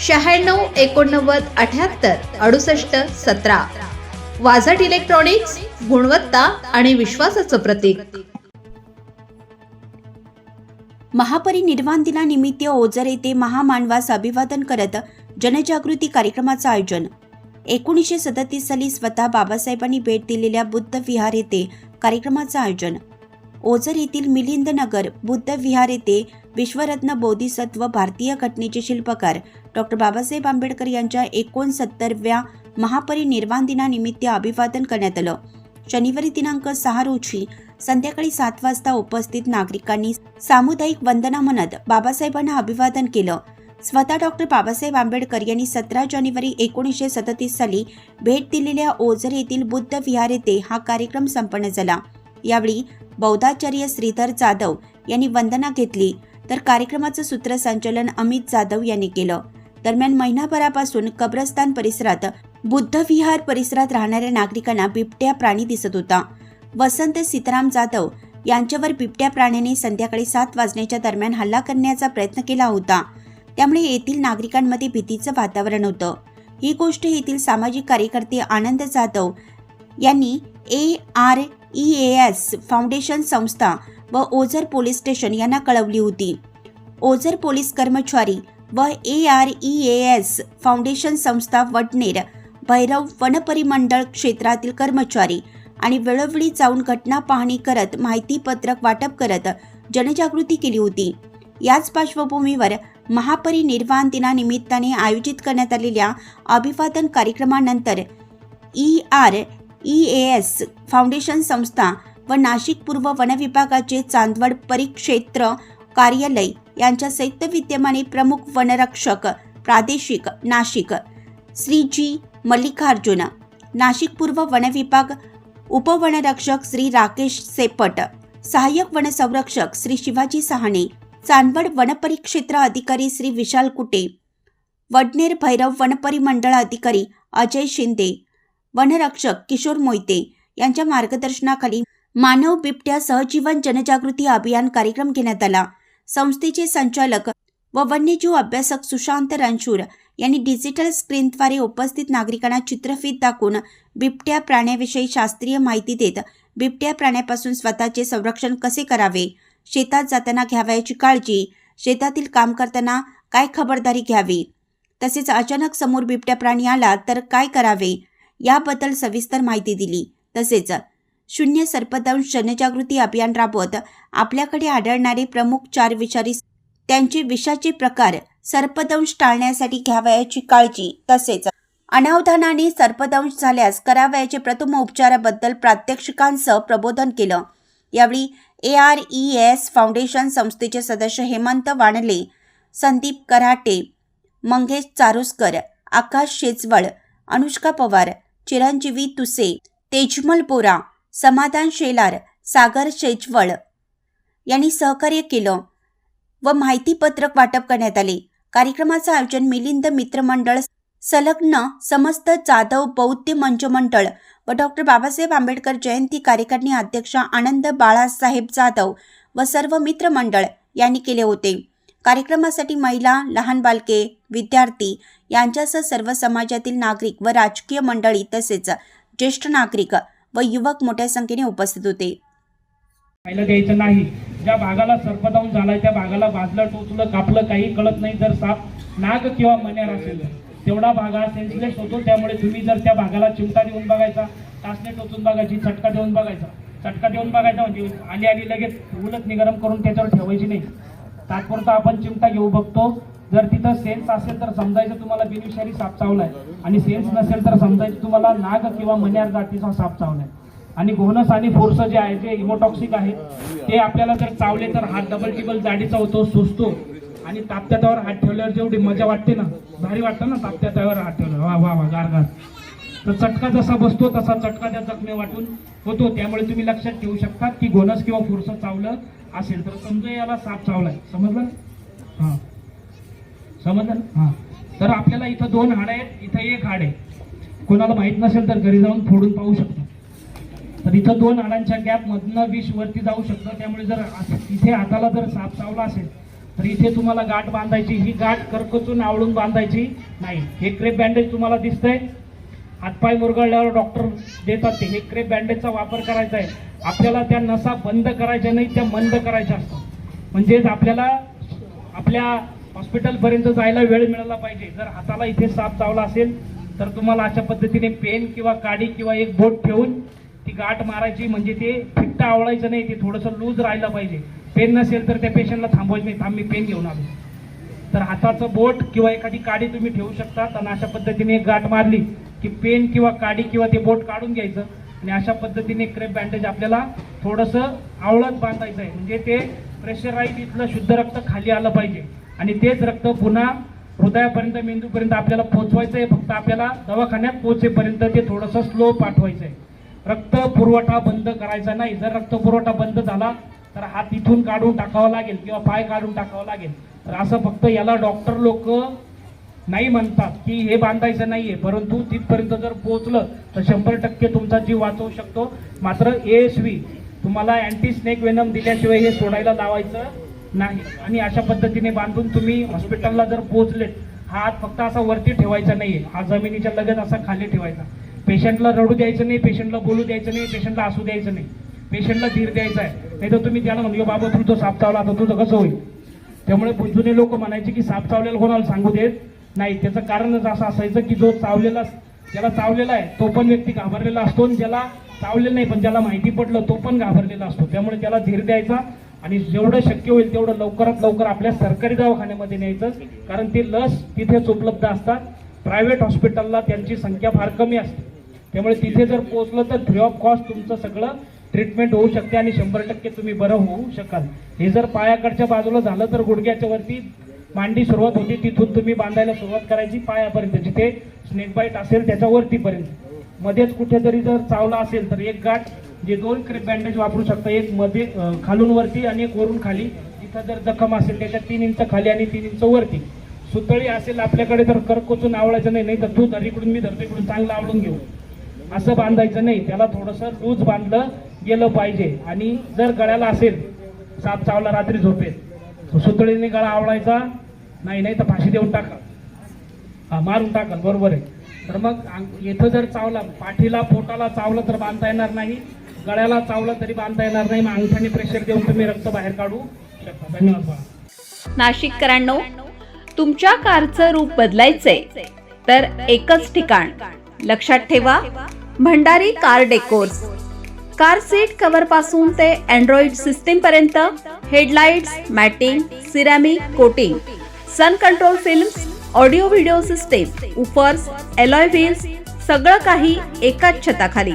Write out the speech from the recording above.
शहाण्णव एकोणनव्वद अठ्याहत्तर अडुसष्ट सतरा. वाझट इलेक्ट्रॉनिक्स गुणवत्ता आणि विश्वासाचं प्रतीक. महापरिनिर्वाण दिनानिमित्त ओझर येथे महामानवास अभिवादन करत जनजागृती कार्यक्रमाचं आयोजन. एकोणीसशे सदतीस साली स्वतः बाबासाहेबांनी भेट दिलेल्या बुद्ध विहार येथे कार्यक्रमाचं आयोजन. ओझर येथील मिलिंद नगर बुद्ध विहार येथे विश्वरत्न बोधिसत्व भारतीय घटनेचे शिल्पकार डॉक्टर बाबासाहेब आंबेडकर यांच्या एकोणसत्तरव्या महापरिनिर्वाण दिनानिमित्त अभिवादन करण्यात आलं. शनिवारी दिनांक सहा रोजी संध्याकाळी सात वाजता उपस्थित नागरिकांनी सामुदायिक वंदना म्हणत बाबासाहेबांना अभिवादन केलं. स्वतः डॉक्टर बाबासाहेब आंबेडकर यांनी सतरा जानेवारी एकोणीसशे सदतीस साली भेट दिलेल्या ओझर येथील बुद्ध विहार येथे हा कार्यक्रम संपन्न झाला. यावेळी बौद्धाचार्य श्रीधर जाधव यांनी वंदना घेतली. तर कार्यक्रमाचं सूत्रसंचालन अमित जाधव यांनी केलं. दरम्यान महिनाभरापासून कब्रस्तान परिसरात बुद्ध विहार परिसरात राहणाऱ्या नागरिकांना बिबट्या प्राणी दिसत होता. वसंत सीताराम जाधव यांच्यावर बिबट्या प्राण्याने संध्याकाळी सात वाजण्याच्या दरम्यान हल्ला करण्याचा प्रयत्न केला होता. त्यामुळे येथील नागरिकांमध्ये भीतीचं वातावरण होतं. ही गोष्ट येथील सामाजिक कार्यकर्ते आनंद जाधव यांनी A R E S foundation संस्था व ओझर पोलीस स्टेशन यांना कळवली होती. ओझर पोलीस कर्मचारी व A R E S foundation संस्था वडनेर भैरव वनपरिमंडळ क्षेत्रातील कर्मचारी आणि वेळोवेळी जाऊन घटना पाहणी करत माहितीपत्रक वाटप करत जनजागृती केली होती. याच पार्श्वभूमीवर महापरिनिर्वाण दिनानिमित्ताने आयोजित करण्यात आलेल्या अभिवादन कार्यक्रमानंतर E R E S foundation संस्था व नाशिक पूर्व वनविभागाचे चांदवड परिक्षेत्र कार्यालय यांच्या संयुक्त विद्यमाने प्रमुख वनरक्षक प्रादेशिक नाशिक. श्री जी. मल्लिकार्जुन नाशिक पूर्व वनविभाग उपवनरक्षक श्री राकेश सेपट सहाय्यक वनसंरक्षक श्री शिवाजी सहाणे चांदवड वनपरिक्षेत्र अधिकारी श्री विशाल कुटे वडनेर भैरव वनपरिमंडळ अधिकारी अजय शिंदे वनरक्षक किशोर मोहिते यांच्या मार्गदर्शनाखाली मानव बिबट्या सहजीवन जनजागृती अभियान कार्यक्रम घेण्यात आला. संस्थेचे संचालक व वन्यजीव अभ्यासक सुशांत रणशूर यांनी डिजिटल स्क्रीनद्वारे उपस्थित नागरिकांना चित्रफीत दाखवून बिबट्या प्राण्याविषयी शास्त्रीय माहिती देत बिबट्या प्राण्यापासून स्वतःचे संरक्षण कसे करावे? शेतात जाताना घ्यावयाची काळजी शेतातील काम करताना काय खबरदारी घ्यावी? तसेच अचानक समोर बिबट्या प्राणी आला तर काय करावे? याबद्दल सविस्तर माहिती दिली. तसेच शून्य सर्पदंश जनजागृती अभियान राबवत आपल्याकडे आढळणारे प्रमुख चार विषारी त्यांचे विषाचे प्रकार सर्पदंश टाळण्यासाठी घ्यावयाची काळजी तसेच अनावधानाने सर्पदंश झाल्यास करावयाचे प्रथम उपचाराबद्दल प्रात्यक्षिकांसह प्रबोधन केलं. यावेळी A R E S foundation संस्थेचे सदस्य हेमंत वाणले संदीप कराटे मंगेश चारुसकर आकाश शेजवळ अनुष्का पवार चिरंजीवी तुसे तेजमल बोरा समाधान शेलार सागर शेजवळ यांनी सहकार्य केलं व माहितीपत्रक वाटप करण्यात आले. कार्यक्रमाचं आयोजन मिलिंद मित्रमंडळ संलग्न समस्त जाधव बौद्ध मंच मंडळ व डॉक्टर बाबासाहेब आंबेडकर जयंती कार्यकारिणी अध्यक्ष आनंद बाळासाहेब जाधव व सर्व मित्रमंडळ यांनी केले होते. कार्यक्रमासाठी महिला लहान बालके विद्यार्थी यांच्यासह सर्व समाजातील नागरिक व राजकीय मंडळी तसेच ज्येष्ठ नागरिक व युवक मोठ्या संख्येने उपस्थित होते. द्यायचं नाही. ज्या भागाला सर्पदंश झालाय त्या भागाला भाजलं टोचलं कापलं काही कळत नाही जर साप नाग किंवा मण्यार असेल. तेवढा भाग हा सेन्सलेस होतो. त्यामुळे तुम्ही जर त्या भागाला चिमटा देऊन बघायचा टाचणे टोचून बघायची चटका देऊन बघायचा. चटका देऊन बघायचा म्हणजे आली आली लगेच उलट निगरम करून त्याच्यावर ठेवायची नाही. तात्पुरता आपण चिमटा घेऊ बघतो. जर तिथं सेन्स असेल तर समजायचं तुम्हाला बिनविषारी साप चावलाय आणि सेन्स नसेल तर समजायचं तुम्हाला नाग किंवा मन्यार जातीचा साप चावलाय आणि घोनस आणि फोर्स जे आहे जे इमोटॉक्सिक आहे ते आपल्याला जर चावले तर हात डबल टिबल जाडीचा होतो सुचतो आणि ताप्त्यावर हात ठेवल्यावर जेवढी मजा वाटते ना भारी वाटतं ना ताप्त्यावर हात ठेवल्यावर. वा वा वा गार गार. तर चटका जसा बसतो तसा चटका त्या जखमे वाटून होतो. त्यामुळे तुम्ही लक्षात ठेवू शकता की गोनस किंवा फुरसं चावलं असेल तर समजा याला साप चावलाय समजलं? हां. समजलं? हां. तर आपल्याला इथं दोन हाड आहेत इथं एक हाड आहे. कोणाला माहीत नसेल तर घरी जाऊन फोडून पाहू शकतो. तर इथं दोन हाडांच्या गॅप मधनं विष वरती जाऊ शकतं. त्यामुळे जर इथे हाताला जर साप चावला असेल तर इथे तुम्हाला गाठ बांधायची. ही गाठ करकचून आवळून बांधायची नाही. हे क्रेप बँडेज तुम्हाला दिसतंय. हातपाय मुरगळल्यावर डॉक्टर देतात ते. हे क्रेप बँडेजचा वापर करायचा आहे. आपल्याला त्या नसा बंद करायच्या नाही त्या मंद करायच्या असतात. म्हणजेच आपल्याला आपल्या हॉस्पिटलपर्यंत जायला वेळ मिळाला पाहिजे. जर हाताला इथे साप चावला असेल तर तुम्हाला अशा पद्धतीने पेन किंवा काडी किंवा एक बोट ठेवून ती गाठ मारायची म्हणजे ते फिट्ट आवडायचं नाही ते थोडंसं लूज राहिलं पाहिजे. पेन नसेल तर त्या पेशंटला थांबवायचं नाही थांब मी पेन घेऊन आलो. तर हाताचं बोट किंवा एखादी काडी तुम्ही ठेवू शकता आणि अशा पद्धतीने एक गाठ मारली की पेन किंवा काडी किंवा ते बोट काढून घ्यायचं आणि अशा पद्धतीने क्रेप बँडेज आपल्याला थोडंसं आवळत बांधायचं आहे. म्हणजे ते प्रेशराईज इथलं शुद्ध रक्त खाली आलं पाहिजे. आणि तेच रक्त पुन्हा हृदयापर्यंत मेंदूपर्यंत आपल्याला पोहोचवायचं आहे फक्त आपल्याला दवाखान्यात पोहोचेपर्यंत ते थोडंसं स्लो पाठवायचं आहे रक्त पुरवठा बंद करायचा नाही. जर रक्त पुरवठा बंद झाला तर हात इथून काढून टाकावा लागेल किंवा पाय काढून टाकावा लागेल. तर असं फक्त याला डॉक्टर लोक नाही म्हणतात की हे बांधायचं नाही आहे परंतु तिथपर्यंत जर पोहोचलं तर शंभर टक्के तुमचा जीव वाचवू शकतो. मात्र एस तुम्हाला अँटी स्नेक वेनम दिल्याशिवाय हे सोडायला लावायचं नाही. आणि अशा पद्धतीने बांधून तुम्ही हॉस्पिटलला जर पोहोचलेत हा हात फक्त असा वरती ठेवायचा नाही हा जमिनीच्या लगेच असा खाली ठेवायचा. पेशंटला रडू द्यायचं नाही पेशंटला बोलू द्यायचं नाही पेशंटला असू द्यायचं नाही. पेशंटला धीर द्यायचा आहे. नाही तर तुम्ही त्याला म्हणलो बाबा तुझं साप चावला आता तुझं कसं होईल? त्यामुळे जुने लोक म्हणायचे की साप चावलेला कोणाला सांगू देत? नाही त्याचं कारणच असं असायचं की जो चावलेला ज्याला चावलेला आहे तो पण व्यक्ती घाबरलेला असतो आणि ज्याला चावलेला नाही पण ज्याला माहिती पडलं तो पण घाबरलेला असतो. त्यामुळे त्याला धीर द्यायचा आणि जेवढं शक्य होईल तेवढं लवकरात लवकर आपल्या सरकारी दवाखान्यामध्ये न्यायचं. कारण ते लस तिथेच उपलब्ध असतात. प्रायव्हेट हॉस्पिटलला त्यांची संख्या फार कमी असते. त्यामुळे तिथे जर पोहोचलं तर फ्री ऑफ कॉस्ट तुमचं सगळं ट्रीटमेंट होऊ शकते आणि शंभर टक्के तुम्ही बरं होऊ शकाल. हे जर पायाकडच्या बाजूला झालं तर गुडघ्याच्या वरती मांडी सुरुवात होती. तिथून तुम्ही बांधायला सुरुवात करायची पायापर्यंत. जिथे स्नेक बाईट असेल त्याच्या वरतीपर्यंत. मध्येच कुठेतरी जर चावला असेल तर एक गाठ जे दोन क्रेप बँडेज वापरू शकता एक मध्ये खालून वरती आणि एक वरून खाली. इथं जर जखम असेल त्याच्या तीन इंच खाली आणि तीन इंच वरती. सुतळी असेल आपल्याकडे तर करकोचून आवडायचं नाही नाही तर तू धरीकडून मी धरतो इकडून चांगलं आवडून घेऊ. असं बांधायचं नाही त्याला थोडंसं लूज बांधलं गेलं पाहिजे. आणि जर गळ्याला असेल साप चावला रात्री झोपेत सुतळीने गळा आवडायचा नाही नाही तर फाशी देऊन टाका. हा मारून टाकाल बरोबर आहे. तर मग इथं जर चावला पाठीला पोटाला चावलं तर बांधता येणार नाही. गळ्याला चावलं तरी बांधता येणार नाही. मग अंगठाने प्रेशर देऊन तुम्ही रक्त बाहेर काढू शकता. धन्यवाद बाळा. नाशिककरांनो तुमच्या कारचं रूप बदलायचंय. तर एकच ठिकाण. लक्षात ठेवा Bhandari car decors car seat कव्हरपासून ते अँड्रॉइड सिस्टीम पर्यंत headlights matting ceramic coating sun control films audio video system woofers alloy wheels सगळं काही एकाच छताखाली.